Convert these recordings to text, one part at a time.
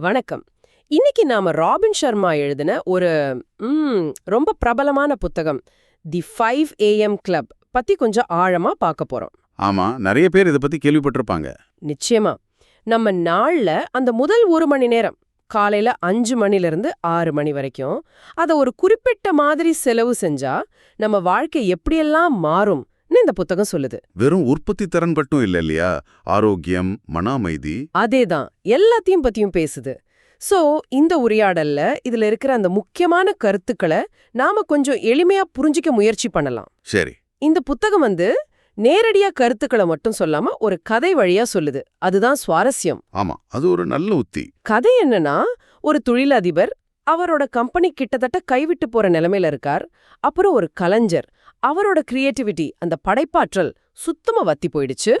வணக்கம். இன்னைக்கு நாம ராபின் சர்மா எழுதின ஒரு ரொம்ப பிரபலமான புத்தகம் தி ஃபைவ் ஏஎம் கிளப் பத்தி கொஞ்சம் ஆழமா பார்க்க போறோம். ஆமா நிறைய பேர் இதை பத்தி கேள்விப்பட்டிருப்பாங்க. நிச்சயமா. நம்ம நாள்ல அந்த முதல் ஒரு மணி நேரம் காலையில அஞ்சு மணில இருந்து ஆறு மணி வரைக்கும் அத ஒரு குறிப்பிட்ட மாதிரி செலவு செஞ்சா நம்ம வாழ்க்கை எப்படியெல்லாம் மாறும்னு இந்த புத்தகம் சொல்லுது. வெறும் உற்பத்தி திறன் மட்டும் இல்ல இல்லையா? ஆரோக்கியம் மன அமைதி அதேதான். எல்லாத்தையும் பத்தியும் பேசுது. சோ இந்த உரையாடல்ல இதுல இருக்கிற அந்த முக்கியமான கருத்துக்களை நாம கொஞ்சம் எளிமையா புரிஞ்சிக்க முயற்சி பண்ணலாம். சரி. இந்த புத்தகம் வந்து நேரடியா கருத்துக்களை மட்டும் சொல்லாம ஒரு கதை வழியா சொல்லுது. அதுதான் சுவாரஸ்யம். ஆமா. அது ஒரு நல்ல உத்தி. கதை என்னன்னா ஒரு தொழிலதிபர் அவரோட கம்பெனி கிட்டத்தட்ட கைவிட்டு போற நிலைமையில இருக்கார். அப்புறம் ஒரு கலைஞர். அவரோட கிரியேட்டிவிட்டி அந்த படைப்பாற்றல் சுத்தமா வத்தி போயிடுச்சு.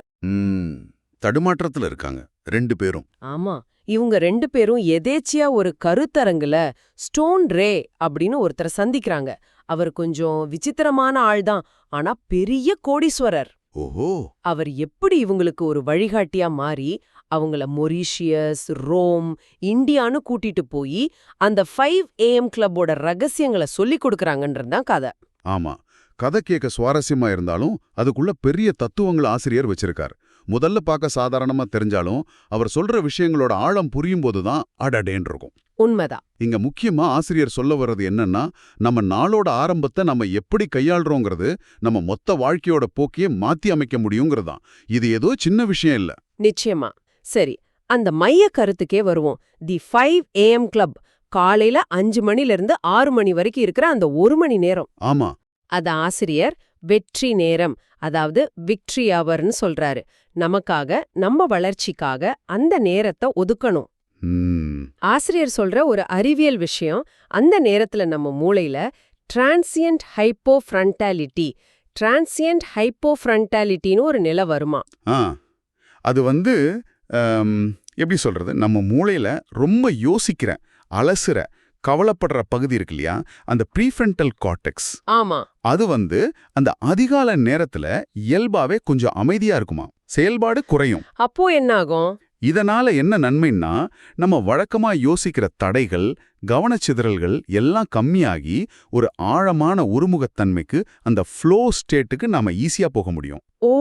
தடுமாற்றத்துல இருக்காங்க ரெண்டு பேரும். ஆமா இவங்க ரெண்டு பேரும் எதேச்சியா ஒரு கருத்தரங்குல ஸ்டோன் ரே அப்படின்னு ஒருத்தரை சந்திக்கிறாங்க. அவர் கொஞ்சம் விசித்திரமான ஆள்தான் ஆனா பெரிய கோடீஸ்வரர். ஓஹோ. அவர் எப்படி இவங்களுக்கு ஒரு வழிகாட்டியா மாறி அவங்கள மொரீஷியஸ் ரோம் இந்தியான்னு கூட்டிட்டு போய் அந்த ஃபைவ் ஏஎம் கிளப்போட ரகசியங்களை சொல்லி கொடுக்கறாங்கன்றது தான் கதை. ஆமா கதை கேட்க சுவாரஸ்யமா இருந்தாலும் அதுக்குள்ள பெரிய தத்துவங்கள் ஆசிரியர் வச்சிருக்கார். முதல்ல பார்க்க சாதாரணமா தெரிஞ்சாலும் அவர் சொல்ற விஷயங்களோட ஆழம் புரியும் போதுதான் அடடேன் இருக்கும் உண்மைதான். இங்க முக்கியமா ஆசிரியர் சொல்ல வர்றது என்னன்னா நம்ம நாளோட ஆரம்பத்தை நம்ம எப்படி கையாள்றோங்கிறது நம்ம மொத்த வாழ்க்கையோட போக்கையே மாத்தி அமைக்க முடியுங்கிறதான் இது ஏதோ சின்ன விஷயம் இல்ல. நிச்சயமா. சரி அந்த மைய கருத்துக்கே வருவோம். தி ஃபைவ் ஏஎம் கிளப் காலையில அஞ்சு மணில இருந்து ஆறு மணி வரைக்கும் இருக்கிற அந்த ஒரு மணி நேரம். ஆமா. அத ஆசிரியர் வெற்றி நேரம் அதாவது விக்ட்ரி அவர்னு சொல்றாரு. நமக்காக நம்ம வளர்ச்சிக்காக அந்த நேரத்தை ஒதுக்கணும். ஆசிரியர் சொல்ற ஒரு அறிவியல் விஷயம் அந்த நேரத்துல நம்ம மூளையில டிரான்சியன்ட் ஹைப்போஃப்ரண்டாலிட்டி டிரான்சியன்ட் ஹைப்போஃப்ரண்டாலிட்டின்னு ஒரு நிலை வருமா? அது வந்து எப்படி சொல்றது? நம்ம மூளையில ரொம்ப யோசிக்கிற அலசுற கவலைப்படுற பகுதி இருக்கு இல்லையா? அந்த ப்ரீஃப்ரண்டல் கார்டெக்ஸ். ஆமா. அது வந்து அந்த அதிகால நேரத்துல இயல்பாவே கொஞ்சம் அமைதியா இருக்குமா? செயல்பாடு குறையும். அப்போ என்ன ஆகும் இதனால என்ன நன்மைன்னா நம்ம வழக்கமா யோசிக்கிற தடைகள் கவனச்சிதறல்கள் எல்லாம் கம்மியாகி ஒரு ஆழமான ஒருமுகத்தன்மைக்கு அந்த ஃப்ளோ ஸ்டேட்டுக்கு நாம ஈஸியா போக முடியும். ஓ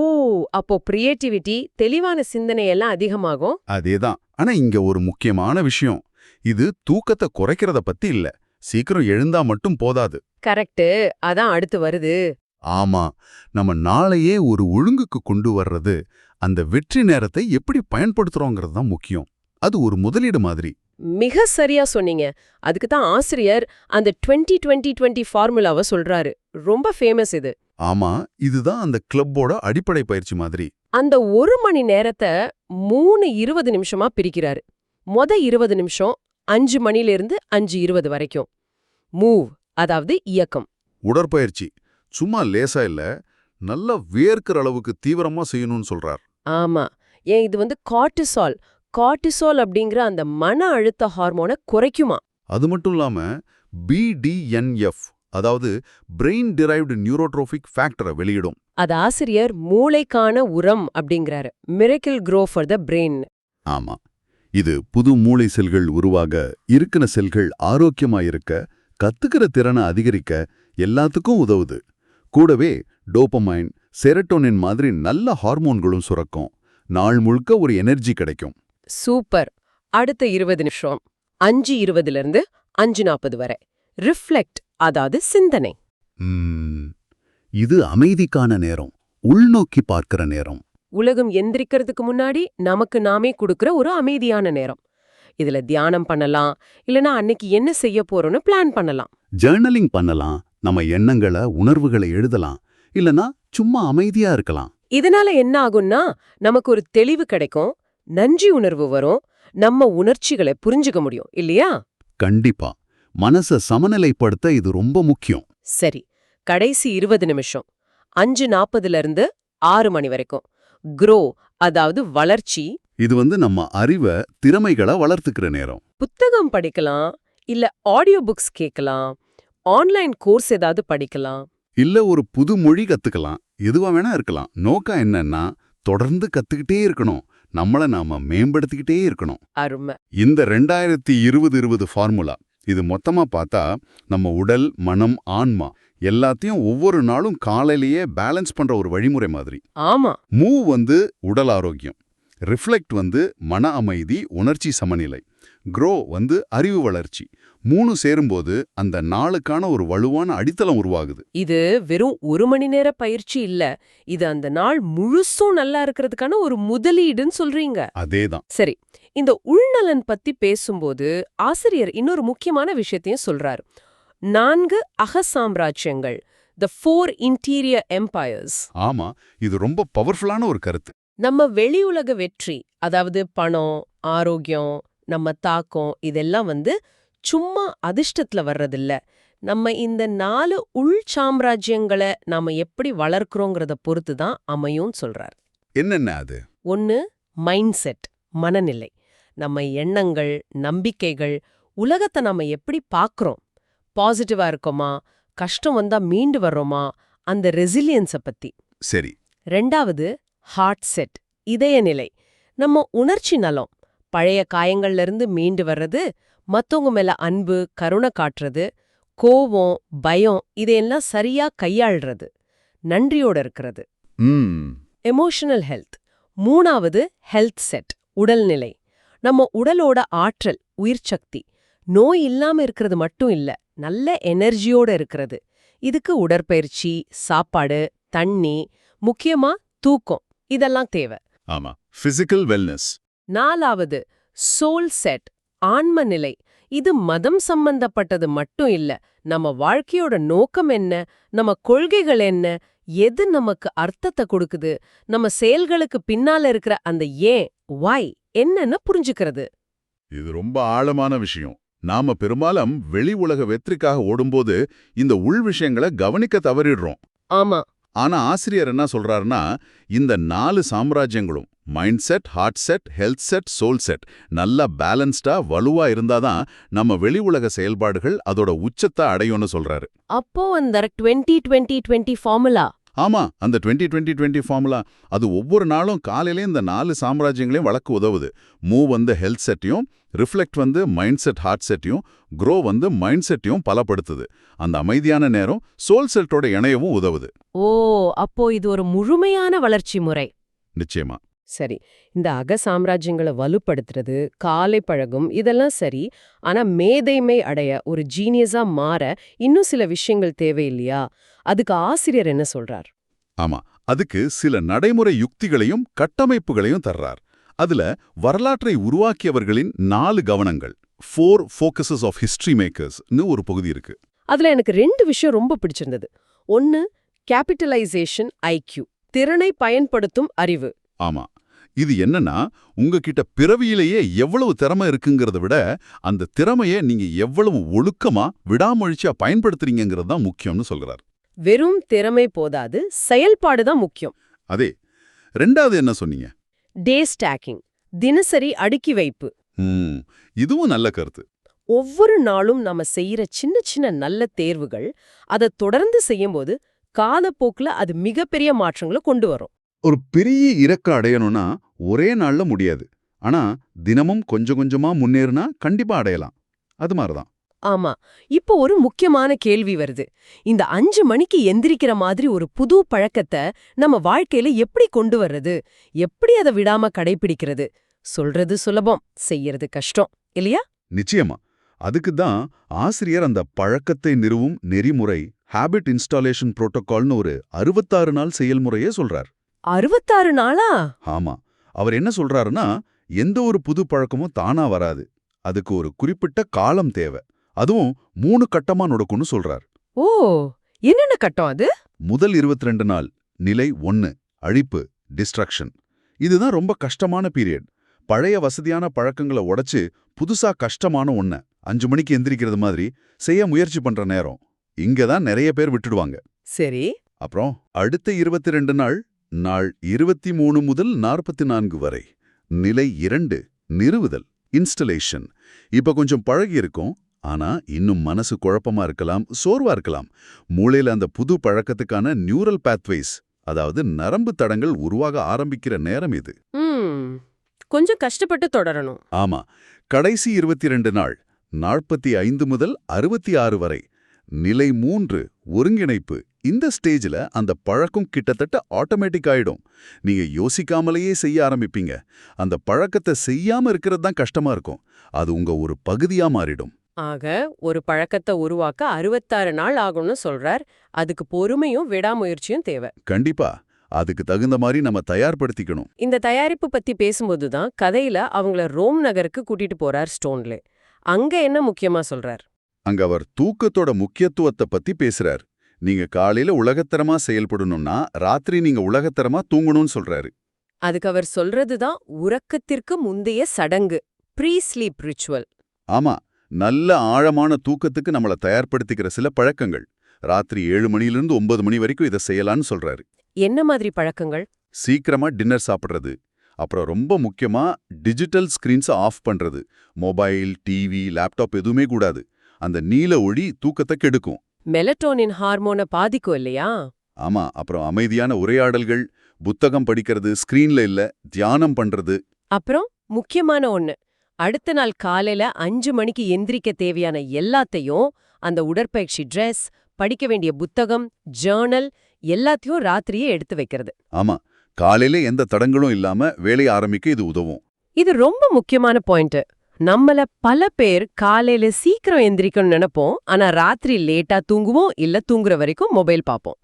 அப்போ கிரியேட்டிவிட்டி தெளிவான சிந்தனை எல்லாம் அதிகமாகும்? அதேதான். ஆனா இங்க ஒரு முக்கியமான விஷயம். இது தூக்கத்தை குறைக்கிறத பத்தி இல்ல. சீக்கிரம் எழுந்தா மட்டும் போதாது. கரெக்ட் அதான் அடுத்து வருது. ஆமா. நம்ம நாளையே ஒரு ஒழுங்குக்கு கொண்டு வர்றது அந்த வெற்றி நேரத்தை எப்படி பயன்படுத்துறோங்கிறது தான் முக்கியம். அது ஒரு முதலீடு மாதிரி. மிக சரியா சொன்னீங்க. அதுக்கு தான் ஆசிரியர் அந்த 20 20 20 ஃபார்முலாவை சொல்றாரு. ரொம்ப ஃபேமஸ் இது. ஆமா. இதுதான் அந்த கிளப்போட அடிப்படை பயிற்சி மாதிரி. அந்த ஒரு மணி நேரத்தை மூணு இருபது நிமிஷமா பிரிக்கிறாரு. மொத இருபது நிமிஷம் அஞ்சு மணிலிருந்து அஞ்சு இருபது வரைக்கும். மூவ் அதாவது இயக்கம். உடற்பயிற்சி. சும்மா லேசா இல்ல நல்லா வேர்க்கிற அளவுக்கு தீவிரமா செய்யணும்னு சொல்றார். ஆமா. ஏன் இது வந்து கார்டிசால் கார்டிசால் அப்படிங்கிற அந்த மன அழுத்த ஹார்மோனை குறைக்குமா? அது மட்டும் இல்லாம பிடிஎன்எஃப் அதாவது பிரெயின் டிரைவ்டு நியூரோட்ரோபிக் ஃபேக்டரை வெளியிடும். அது ஆசிரியர் மூளைக்கான உரம் அப்படிங்கிறாரு. Miracle grow for the brain ஆமா. இது புது மூளை செல்கள் உருவாக இருக்கிற செல்கள் ஆரோக்கியமா இருக்க கத்துக்கிற திறனை அதிகரிக்க எல்லாத்துக்கும் உதவுது. கூடவே டோபமைன் செரட்டோனின் மாதிரி நல்ல ஹார்மோன்களும் சுரக்கும். நாள் முழுக்க ஒரு எனர்ஜி கிடைக்கும். சூப்பர். அடுத்த இருபது நிமிஷம். அஞ்சு இருபதுல இருந்து அஞ்சு நாற்பது வரை. ரிஃப்ளெக்ட் அதாவது சிந்தனை. இது அமைதிக்கான நேரம். உள்நோக்கி பார்க்கிற நேரம். உலகம் எந்திரிக்கிறதுக்கு முன்னாடி நமக்கு நாமே கொடுக்கிற ஒரு அமைதியான நேரம். இதுல தியானம் பண்ணலாம் இல்லனா அன்னைக்கு என்ன செய்ய போறோம்னு பிளான் பண்ணலாம். ஜர்னலிங் பண்ணலாம் நம்ம எண்ணங்களை உணர்வுகளை எழுதலாம் இல்லனா சும்மா அமைதியா இருக்கலாம். இதனால என்ன ஆகும்னா நமக்கு ஒரு தெளிவு கிடைக்கும் நன்றி உணர்வு வரும் நம்ம உணர்ச்சிகளை புரிஞ்சுக்க முடியும் இல்லையா? கண்டிப்பா. மனச சமநிலைப்படுத்த இது ரொம்ப முக்கியம். சரி கடைசி இருபது நிமிஷம் அஞ்சு நாற்பதுல இருந்து ஆறு மணி வரைக்கும். க்ரோ அதாவது வளர்ச்சி. இது வந்து நம்ம அறிவை திறமைகளை வளர்த்துக்கிற நேரம். புத்தகம் படிக்கலாம் இல்ல ஆடியோ புக்ஸ் கேட்கலாம் ஆன்லைன் கோர்ஸ் ஏதாவது படிக்கலாம். இல்ல ஒரு புது மொழி கத்துக்கலாம் எதுவா வேணா இருக்கலாம். நோக்கம் என்னன்னா தொடர்ந்து கத்துக்கிட்டே இருக்கணும். நம்மள நாம மேம்படுத்திக்கிட்டே இருக்கணும். அருமை. இந்த ரெண்டாயிரத்தி இருபது இருபது ஃபார்முலா இது மொத்தமா பார்த்தா நம்ம உடல் மனம் ஆன்மா எல்லாத்தையும் ஒவ்வொரு நாளும் காலையிலேயே பேலன்ஸ் பண்ற ஒரு வழிமுறை மாதிரி. ஆமா. மூவ் வந்து உடல் ஆரோக்கியம். ரிஃப்ளெக்ட் வந்து மன அமைதி உணர்ச்சி சமநிலை. க்ரோ வந்து அறிவு வளர்ச்சி. மூணு சேரும்போது அந்த நாளுக்கான ஒரு வலுவான அடித்தளம் உருவாகுது. இது வெறும் ஒரு மணி நேர பயிற்சி இல்ல. இது அந்த நாள் முழுசும் நல்லா இருக்கிறதுக்கான ஒரு முதலீடுன்னு சொல்றீங்க. அதேதான். சரி இந்த உள்நலன் பத்தி பேசும்போது ஆசிரியர் இன்னொரு முக்கியமான விஷயத்தையும் சொல்றாரு. நான்கு அகசாம்ராஜ்யங்கள் த ஃபோர் இன்டீரியர் எம்பயர்ஸ் ஆமா இது ரொம்ப பவர்ஃபுல்லான ஒரு கருத்து. நம்ம வெளியுலக வெற்றி அதாவது பணம் ஆரோக்கியம் நம்ம தாக்கம் இதெல்லாம் வந்து சும்மா அதிர்ஷ்டத்துல வர்றதில்ல. நம்ம இந்த நாலு உள் சாம்ராஜ்யங்களை நாம எப்படி வளர்க்குறோங்கிறத பொறுத்து தான் அமையும் சொல்றார். என்னென்ன அது? ஒன்னு மைண்ட் செட் மனநிலை. நம்ம எண்ணங்கள் நம்பிக்கைகள் உலகத்தை நாம எப்படி பார்க்கறோம் பாசிட்டிவா இருக்கோமா? கஷ்டம் வந்தா மீண்டு வர்றோமா? அந்த ரெசிலியன்ஸை பத்தி. சரி. ரெண்டாவது ஹார்ட் செட் இதயநிலை நம்ம உணர்ச்சி நலம். பழைய காயங்கள்ல இருந்து மீண்டு வர்றது மத்தவங்க மேல அன்பு கருணை காட்டுறது கோவம் பயம் இதையெல்லாம் சரியா கையாள்றது. நன்றியோட இருக்கிறது. எமோஷனல் ஹெல்த் மூணாவது ஹெல்த் செட் உடல்நிலை நம்ம உடலோட ஆற்றல் உயிர்ச்சக்தி நோய் இல்லாம இருக்கிறது மட்டும் இல்ல. நல்ல எனர்ஜியோட இருக்கிறது. இதுக்கு உடற்பயிற்சி சாப்பாடு தண்ணி முக்கியமா தூக்கம் இதெல்லாம் தேவை. ஆமா பிசிக்கல் வெல்னஸ் நாலாவது சோல் செட் ஆன்ம நிலை. இது மதம் சம்பந்தப்பட்டது மட்டும் இல்ல நம்ம வாழ்க்கையோட நோக்கம் என்ன நம்ம கொள்கைகள் என்ன எது நமக்கு அர்த்தத்தை கொடுக்குது நம்ம செயல்களுக்கு பின்னால இருக்கிற அந்த ஏன் why என்னன்னு புரிஞ்சுக்கிறது. இது ரொம்ப ஆழமான விஷயம். நாம பெரும்பாலும் வெளி உலக வெற்றிக்காக ஓடும்போது இந்த உள் விஷயங்களை கவனிக்க தவறிடுறோம். ஆமா. ஆனா ஆசிரியர் என்ன சொல்றாருன்னா இந்த நாலு சாம்ராஜ்யங்களும் mind set heart set health set soul set நல்லா பேலன்ஸ்டா வலுவா இருந்தாதான் நம்ம வெளி உலக செயல்பாடுகள் அதோட உச்சத்தை அடையும்னு சொல்றாரு. அப்போ அந்த டுவெண்ட்டி டுவெண்ட்டி டுவெண்ட்டி ஃபார்முலா ஆமா அந்த 20 20 20 ஃபார்முலா அது ஒவ்வொரு நாளும் காலையிலே இந்த நாலு சாம்ராஜ்யங்களையும் வளர்க்க உதவுது. மூவ் வந்து ஹெல்த் செட்டையும் ரிஃப்ளெக்ட் வந்து மைண்ட் செட் ஹார்ட் செட்டையும் க்ரோ வந்து மைண்ட் செட்டையும் பலப்படுத்துது. அந்த அமைதியான நேரம் சோல் செட்டோட இணையவும் உதவுது. ஓ அப்போ இது ஒரு முழுமையான வளர்ச்சி முறை. நிச்சயமா. சரி இந்த அக சாம்ராஜ்யங்களை வலுப்படுத்துறது காலை பழகும் இதெல்லாம் சரி ஆனா மேதைமை அடைய ஒரு ஜீனியஸா மாற இன்னும் சில விஷயங்கள் தேவையில்லையா? அதுக்கு ஆசிரியர் என்ன சொல்றார்? ஆமா அதுக்கு சில நடைமுறை யுக்திகளையும் கட்டமைப்புகளையும் தர்றார். அதுல வரலாற்றை உருவாக்கியவர்களின் நாலு கவனங்கள் ஃபோர் ஃபோக்கஸஸ் ஆஃப் ஹிஸ்டரி மேக்கர்ஸ்னு ஒரு பகுதி இருக்கு. அதுல எனக்கு ரெண்டு விஷயம் ரொம்ப பிடிச்சிருந்தது. ஒன்னு கேபிட்டலைசேஷன் ஐக்யூ திறனை பயன்படுத்தும் அறிவு. ஆமா இது என்னன்னா உங்ககிட்ட பிறவியிலேயே எவ்வளவு திறமை இருக்குங்கிறத விட அந்த திறமையை நீங்க எவ்வளவு ஒழுக்கமா விடாமொழிச்சா பயன்படுத்துறீங்கிறது தான் முக்கியம்னு சொல்றார். வெறும் திறமை போதாது செயல்பாடு தான் முக்கியம். அதே ரெண்டாவது என்ன சொன்னீங்க? டே ஸ்டாக்கிங் தினசரி அடுக்கி வைப்பு. இதுவும் நல்ல கருத்து. ஒவ்வொரு நாளும் நாம செய்யற சின்ன சின்ன நல்ல தேர்வுகள் அதை தொடர்ந்து செய்யும்போது காலப்போக்குல அது மிகப்பெரிய மாற்றங்களை கொண்டு வரும். ஒரு பெரிய இறக்க அடையணும்னா ஒரே நாள்ல முடியாது. ஆனா தினமும் கொஞ்சம் கொஞ்சமா முன்னேறினா கண்டிப்பா அடையலாம். அது மாதிரிதான் ஆமா இப்போ ஒரு முக்கியமான கேள்வி வருது. இந்த அஞ்சு மணிக்கு எந்திரிக்கிற மாதிரி ஒரு புது பழக்கத்தை நம்ம வாழ்க்கையில எப்படி கொண்டு வர்றது? எப்படி அதை விடாம கடைபிடிக்கிறது? சொல்றது சுலபம் செய்யறது கஷ்டம் இல்லையா? நிச்சயமா. அதுக்கு தான் ஆசிரியர் அந்த பழக்கத்தை நிறுவும் நெறிமுறை ஹாபிட் இன்ஸ்டாலேஷன் புரோட்டோகால்னு ஒரு அறுபத்தாறு நாள் செயல்முறையே சொல்றார். அறுபத்தாறு நாளா? ஆமா. அவர் என்ன சொல்றாருன்னா எந்த ஒரு புது பழக்கமும் தானா வராது. அதுக்கு ஒரு குறிப்பிட்ட காலம் தேவை. அதுவும் மூணு கட்டமா நடக்கும்னு சொல்றார். ஓ என்னென்ன கட்டம் அது? முதல் 22 நாள் நிலை ஒன்னு அழிப்பு டிஸ்ட்ரக்ஷன் இதுதான் ரொம்ப கஷ்டமான பீரியட் பழைய வசதியான பழக்கங்களை உடைச்சு புதுசா கஷ்டமான ஒன்ன அஞ்சு மணிக்கு எந்திரிக்கிறது மாதிரி செய்ய முயற்சி பண்ற நேரம். இங்க தான் நிறைய பேர் விட்டுடுவாங்க. சரி. அப்புறம் அடுத்த 22 நாள் நாள் இருபத்தி மூணு முதல் நாற்பத்தி நான்கு வரை. நிலை இரண்டு நிறுவுதல் இன்ஸ்டலேஷன் இப்ப கொஞ்சம் பழகி இருக்கும். ஆனா இன்னும் மனசு குழப்பமா இருக்கலாம் சோர்வா இருக்கலாம். மூளையில அந்த புது பழக்கத்துக்கான நியூரல் பாத்வேஸ் அதாவது நரம்பு தடங்கள் உருவாக ஆரம்பிக்கிற நேரம் இது. கொஞ்சம் கஷ்டப்பட்டு தொடரணும். ஆமா கடைசி இருபத்தி ரெண்டு நாள் நாற்பத்தி ஐந்து முதல் அறுபத்தி ஆறு வரை நிலை மூன்று ஒருங்கிணைப்பு இந்த ஸ்டேஜ்ல அந்த பழக்கம் கிட்டத்தட்ட ஆட்டோமேட்டிக் ஆயிடும். நீங்க யோசிக்காமலேயே செய்ய ஆரம்பிப்பீங்க. அந்த பழக்கத்தை செய்யாம இருக்கிறது தான் கஷ்டமா இருக்கும். அது உங்க ஒரு பகுதியா மாறிடும். ஆக ஒரு பழக்கத்தை உருவாக்க அறுபத்தாறு நாள் ஆகும்னு சொல்றார். அதுக்கு பொறுமையும் விடாமுயற்சியும் தேவை. கண்டிப்பா. அதுக்கு தகுந்த மாதிரி நம்ம தயார்படுத்திக்கணும். இந்த தயாரிப்பு பத்தி பேசும்போது தான் கதையில அவங்கள ரோம் நகருக்கு கூட்டிட்டு போறார் ஸ்டோன்லே. அங்க என்ன முக்கியமா சொல்றார்? அங்க அவர் தூக்கத்தோட முக்கியத்துவத்தை பத்தி பேசுறார். நீங்க காலையில உலகத்தரமா செயல்படணும்னா ராத்திரி நீங்க உலகத்தரமா தூங்கணும்னு சொல்றாரு. அதுக்கு அவர் சொல்றதுதான் உறக்கத்திற்கு முந்தைய சடங்கு ப்ரீ ஸ்லீப் ரிச்சுவல் ஆமா. நல்ல ஆழமான தூக்கத்துக்கு நம்மள தயார்படுத்திக்கிற சில பழக்கங்கள். ராத்திரி ஏழு மணிலிருந்து ஒன்பது மணி வரைக்கும் இதை செய்யலாம்னு சொல்றாரு. என்ன மாதிரி பழக்கங்கள்? சீக்கிரமா டின்னர் சாப்பிடுறது. அப்புறம் ரொம்ப முக்கியமா டிஜிட்டல் ஸ்கிரீன்ஸை ஆஃப் பண்றது. மொபைல் டிவி லேப்டாப் எதுவுமே கூடாது. அந்த நீல ஒளி தூக்கத்தை கெடுக்கும். மெலட்டோனின் ஹார்மோனை பாதிக்கும் இல்லையா? ஆமா அப்புறம் அமைதியான உரையாடல்கள் புத்தகம் படிக்கிறது ஸ்கிரீன்ல இல்ல தியானம் பண்றது. அப்புறம் முக்கியமான ஒண்ணு அடுத்த நாள் காலையில அஞ்சு மணிக்கு எந்திரிக்க தேவையான எல்லாத்தையும் அந்த உடற்பயிற்சி ட்ரெஸ் படிக்க வேண்டிய புத்தகம் ஜேர்னல் எல்லாத்தையும் ராத்திரியே எடுத்து வைக்கிறது. ஆமா காலையில எந்த தடங்களும் இல்லாம வேலையை ஆரம்பிக்க இது உதவும். இது ரொம்ப முக்கியமான பாயிண்ட் நம்மள பல பேர் காலையில சீக்கிரம் எந்திரிக்கணும்னு நினைப்போம் ஆனா ராத்திரி லேட்டா தூங்குவோம் இல்ல தூங்குற வரைக்கும் மொபைல் பார்ப்போம்.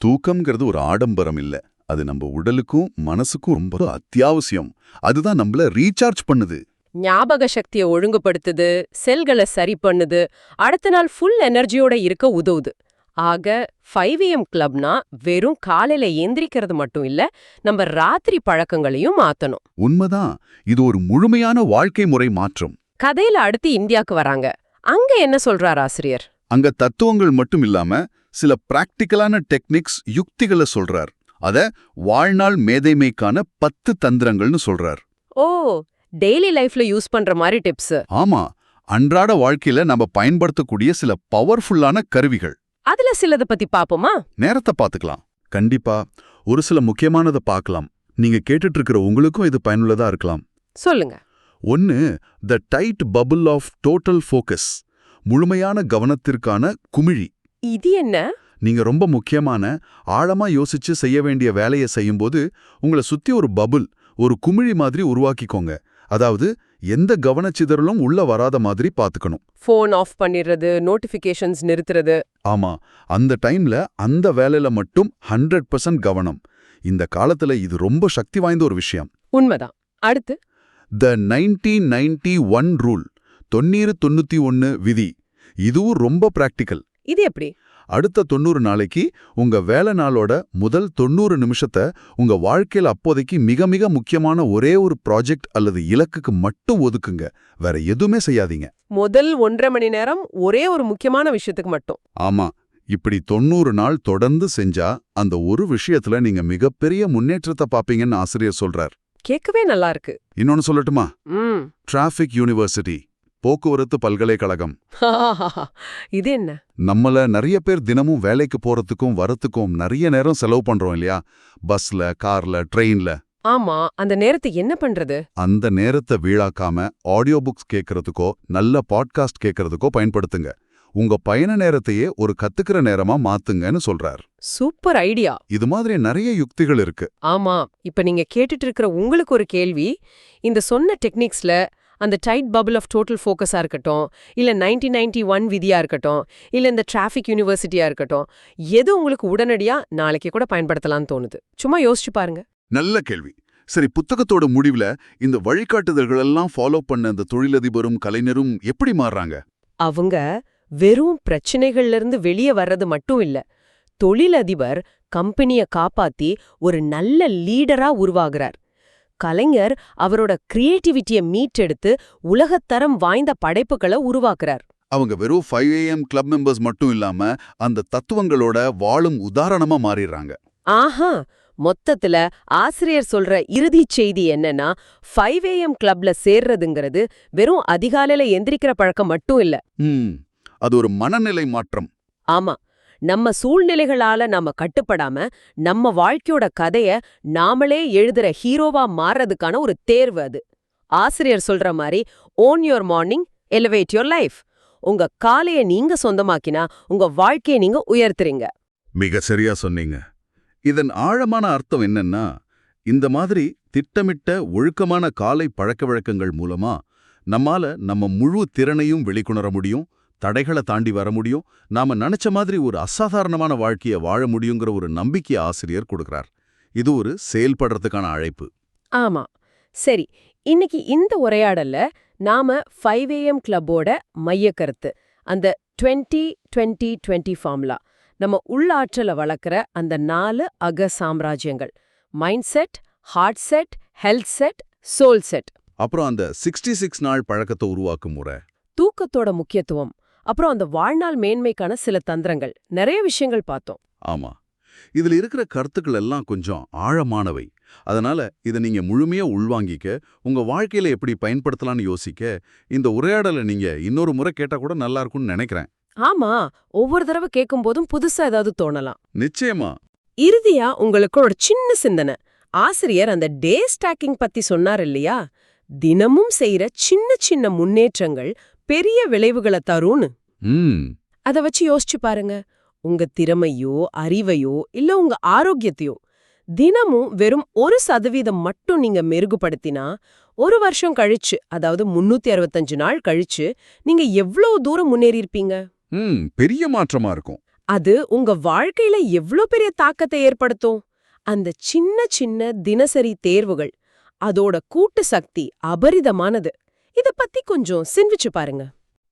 தூக்கம்ங்கிறது ஒரு ஆடம்பரம் இல்ல. அது நம்ம உடலுக்கும் மனசுக்கும் ரொம்ப அத்தியாவசியம். அதுதான் நம்மள ரீசார்ஜ் பண்ணுது. ஞாபக சக்தியை ஒழுங்குபடுத்துது செல்களை சரி பண்ணுது அடுத்த நாள் ஃபுல் எனர்ஜியோட இருக்க உதவுது. ஆக ஃபைவ் ஏஎம் கிளப்னா வெறும் காலையில எந்திரிக்கிறது மட்டும் இல்ல நம்ம ராத்திரி பழக்கங்களையும் மாத்தணும். உண்மைதான். இது ஒரு முழுமையான வாழ்க்கை முறை மாற்றம். கதையில அடுத்து இந்தியாக்கு வராங்க. அங்க என்ன சொல்றார் ஆசிரியர்? அங்க தத்துவங்கள் மட்டும் இல்லாம சில பிராக்டிக்கலான டெக்னிக்ஸ் யுக்திகளை சொல்றார். அத வாழ்நாள் மேதைமைக்கான பத்து தந்திரங்கள்னு சொல்றார். ஓ டெய்லி லைஃப்ல யூஸ் பண்ற மாதிரி டிப்ஸ் ஆமா அன்றாட வாழ்க்கையில நம்ம பயன்படுத்தக்கூடிய சில பவர்ஃபுல்லான கருவிகள். அதுல சிலத பத்தி பாப்போமா? நேரத்தை பார்த்துக்கலாம் கண்டிப்பா ஒரு சில முக்கியமானதை பார்க்கலாம் நீங்க கேட்டுட்டு இருக்கிற உங்களுக்கும் இது பயனுள்ளதா இருக்கலாம். சொல்லுங்க. ஒன்னு the tight bubble of total focus முழுமையான கவனத்திற்கான குமிழி. இது என்ன? நீங்க ரொம்ப முக்கியமான ஆழமா யோசிச்சு செய்ய வேண்டிய வேலையை செய்யும்போது உங்களை சுத்தி ஒரு பபுள் ஒரு குமிழி மாதிரி உருவாக்கிக்கோங்க. அதாவது எந்த கவனச்சிதறலும் உள்ள வராத மாதிரி பாத்துக்கணும். ஃபோன் ஆஃப் பண்ணிடுறது நோட்டிஃபிகேஷன்ஸ் நிறுத்துறது. ஆமா அந்த டைம்ல அந்த வேலையில மட்டும் ஹண்ட்ரட் பர்சன்ட் கவனம். இந்த காலத்துல இது ரொம்ப சக்தி வாய்ந்த ஒரு விஷயம். உண்மைதான். அடுத்து? The nineteen ninety one rule தொண்ணூறு தொண்ணூத்தி ஒன்னு விதி. இதுவும் ரொம்ப பிராக்டிக்கல் இது எப்படி? அடுத்த தொண்ணூறு நாளைக்கு உங்க வேலை நாளோட முதல் தொண்ணூறு நிமிஷத்தை உங்க வாழ்க்கையில அப்போதைக்கு மிக மிக முக்கியமான ஒரே ஒரு ப்ராஜெக்ட் அல்லது இலக்குக்கு மட்டும் ஒதுக்குங்க. வேற எதுவுமே செய்யாதீங்க. முதல் ஒன்றரை மணி நேரம் ஒரே ஒரு முக்கியமான விஷயத்துக்கு மட்டும். ஆமா. இப்படி தொண்ணூறு நாள் தொடர்ந்து செஞ்சா அந்த ஒரு விஷயத்துல நீங்க மிகப்பெரிய முன்னேற்றத்தை பாப்பீங்கன்னு ஆசிரியர் சொல்றார். கேட்கவே நல்லா இருக்கு. இன்னொன்னு சொல்லட்டுமா? ம். டிராஃபிக் யூனிவர்சிட்டி போக்குவரத்து பல்கலைக்கழகம். இது என்ன? நம்மள நிறைய பேர் தினமும் வேலைக்கு போறதுக்கும் வரத்துக்கும் நிறைய நேரம் செலவு பண்றோம் இல்லையா? பஸ்ல கார்ல ட்ரெயின்ல. ஆமா அந்த நேரத்தை என்ன பண்றது? அந்த நேரத்தை வீணாக்காம ஆடியோ புக்ஸ் கேட்கறதுக்கோ நல்ல பாட்காஸ்ட் கேட்கறதுக்கோ பயன்படுத்துங்க. உங்க பயண நேரத்தையே ஒரு கத்துக்கிற நேரமா மாத்துங்கன்னு சொல்றார். Super idea. இது மாதிரி நிறைய யுக்திகள் இருக்கு. ஆமா இப்ப நீங்க கேட்டுட்டு இருக்கிற உங்களுக்கு ஒரு கேள்வி இந்த சொன்ன டெக்னிக்ஸ்ல அந்த டைட் பபிள் ஆஃப் டோட்டல் ஃபோக்கஸா இருக்கட்டும் இல்ல நைன்டீன் நைன்டி ஒன் விதியா இருக்கட்டும் இல்ல இந்த டிராஃபிக் யூனிவர்சிட்டியா இருக்கட்டும் எது உங்களுக்கு உடனடியா நாளைக்கு கூட பயன்படுத்தலாம்னு தோணுது. சும்மா யோசிச்சு பாருங்க. நல்ல கேள்வி. சரி புத்தகத்தோட முடிவுல இந்த வழிகாட்டுதல்கள் எல்லாம் ஃபாலோ பண்ண அந்த தொழிலதிபரும் கலைஞரும் எப்படி மாறுறாங்க? அவங்க வெறும் பிரச்சனைகள்ல இருந்து வெளியே வர்றது மட்டும் இல்ல தொழிலதிபர் கம்பெனிய காப்பாத்தி ஒரு நல்ல லீடரா உருவாகிறார். கலைஞர் அவரோட கிரியேட்டிவிட்டிய மீட்டெடுத்து உலகத்தரம் வாய்ந்த படைப்புகளை உருவாக்குறார். அவங்க வெறும் ஃபைவ் ஏஎம் கிளப் மெம்பர்ஸ் மட்டும் இல்லாம அந்த தத்துவங்களோட வாழும் உதாரணமா மாறிடுறாங்க. ஆஹா! மொத்தத்துல ஆசிரியர் சொல்ற இறுதிச் செய்தி என்னன்னா ஃபைவ் ஏஎம் கிளப்ல சேர்றதுங்கிறது வெறும் அதிகாலையில எந்திரிக்கிற பழக்கம் மட்டும் இல்ல. அது ஒரு மனநிலை மாற்றம். ஆமா. நம்ம சூழ்நிலைகளால நாம கட்டுப்படாம நம்ம வாழ்க்கையோட கதைய நாமளே எழுதுற ஹீரோவா மாறுறதுக்கான ஒரு தேர்வு அது. ஆசிரியர் சொல்ற மாதிரி own your morning elevate your life உங்க காலைய நீங்க சொந்தமாக்கினா உங்க வாழ்க்கைய நீங்க உயர்த்துறீங்க. மிக சரியா சொன்னீங்க. இதன் ஆழமான அர்த்தம் என்னன்னா இந்த மாதிரி திட்டமிட்ட ஒழுக்கமான காலை பழக்கவழக்கங்கள் மூலமா நம்மால நம்ம முழு திறனையும் வெளிக்கொணர முடியும் தடைகளை தாண்டி வர முடியும். நாம நினைச்ச மாதிரி ஒரு அசாதாரணமான வாழ்க்கைய வாழ முடியுங்கிற ஒரு நம்பிக்கை ஆசிரியர் கொடுக்கறார். இது ஒரு செயல்படுறதுக்கான அழைப்பு. ஆமா. சரி இன்னைக்கு இந்த உரையாடல்ல நாம ஃபைவ் ஏஎம் கிளப்போட மையக்கருத்து அந்த டுவெண்ட்டி டுவெண்ட்டி டுவெண்ட்டி ஃபார்முலா நம்ம உள்ளாற்றலை வளர்க்குற அந்த நாலு அக சாம்ராஜ்யங்கள். Mind set heart set health set soul set அப்புறம் அந்த சிக்ஸ்டி சிக்ஸ் நாள் பழக்கத்தை உருவாக்கும் முறை தூக்கத்தோட முக்கியத்துவம். அப்புறம் அந்த வாழ்நாள் மேன்மைக்கான சில தந்திரங்கள். நிறைய விஷயங்கள் பார்த்தோம். ஆமா. இதுல இருக்கிற கருத்துக்கள் எல்லாம் கொஞ்சம் ஆழமானவை. அதனால இதை நீங்க முழுமையா உள்வாங்கிக்க உங்க வாழ்க்கையில எப்படி பயன்படுத்தலாம்னு யோசிக்க இந்த உரையாடலை நீங்க இன்னொரு முறை கேட்டா கூட நல்லா இருக்கும்னு நினைக்கிறேன். ஆமா. ஒவ்வொரு தடவை கேட்கும்போதும் புதுசா ஏதாவது தோணலாம். நிச்சயமா. இறுதியா உங்களுக்கு ஒரு சின்ன சிந்தனை. ஆசிரியர் அந்த டே ஸ்டாக்கிங் பத்தி சொன்னார் இல்லையா? தினமும் செய்யற சின்ன சின்ன முன்னேற்றங்கள் பெரிய விளைவுகளை தரும்னு. அத வச்சு யோசிச்சு பாருங்க. உங்க திறமையோ அறிவையோ இல்ல உங்க ஆரோக்கியத்தையோ தினமும் வெறும் ஒரு சதவீதம் மட்டும் நீங்க மெருகுபடுத்தினா ஒரு வருஷம் கழிச்சு அதாவது முன்னூத்தி அறுபத்தஞ்சு நாள் கழிச்சு நீங்க எவ்வளவு தூரம் முன்னேறியிருப்பீங்க ம் பெரிய மாற்றமா இருக்கும். அது உங்க வாழ்க்கையில எவ்ளோ பெரிய தாக்கத்தை ஏற்படுத்தும்? அந்த சின்ன சின்ன தினசரி தேர்வுகள் அதோட கூட்டு சக்தி அபரிதமானது. இத பத்தி கொஞ்சம் சிந்திச்சு பாருங்க.